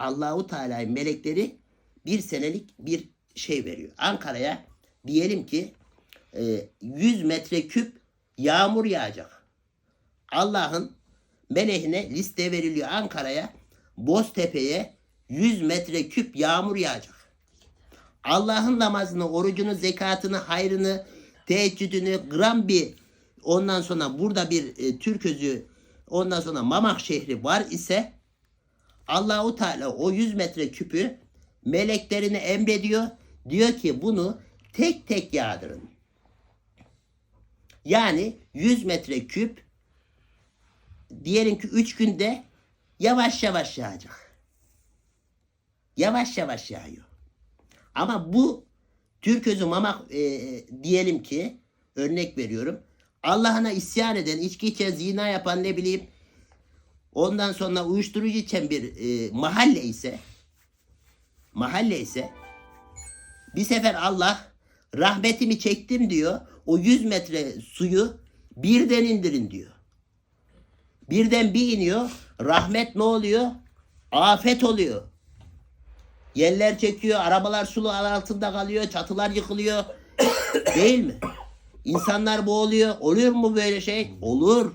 Allahu Teala'nın melekleri bir senelik bir şey veriyor. Ankara'ya diyelim ki e, 100 metreküp yağmur yağacak. Allah'ın meleğine liste veriliyor Ankara'ya. Boztepe'ye 100 metreküp yağmur yağacak. Allah'ın namazını, orucunu, zekatını, hayrını, teheccüdünü gram bir ondan sonra burada bir e, Türk özü ondan sonra Mamak şehri var ise Allahu Teala o 100 metre küpü meleklerine emrediyor. Diyor ki bunu tek tek yağdırın. Yani 100 metre küp diyelim ki 3 günde yavaş yavaş yağacak. Yavaş yavaş yağıyor. Ama bu Türk özü mamak e, diyelim ki örnek veriyorum. Allah'ına isyan eden, içki içen, zina yapan ne bileyim ondan sonra uyuşturucu içen bir e, mahalle ise mahalle ise bir sefer Allah rahmetimi çektim diyor. O 100 metre suyu birden indirin diyor. Birden bir iniyor. Rahmet ne oluyor? Afet oluyor. Yerler çekiyor, arabalar sulu altında kalıyor, çatılar yıkılıyor. Değil mi? İnsanlar boğuluyor. Oluyor mu böyle şey? Olur.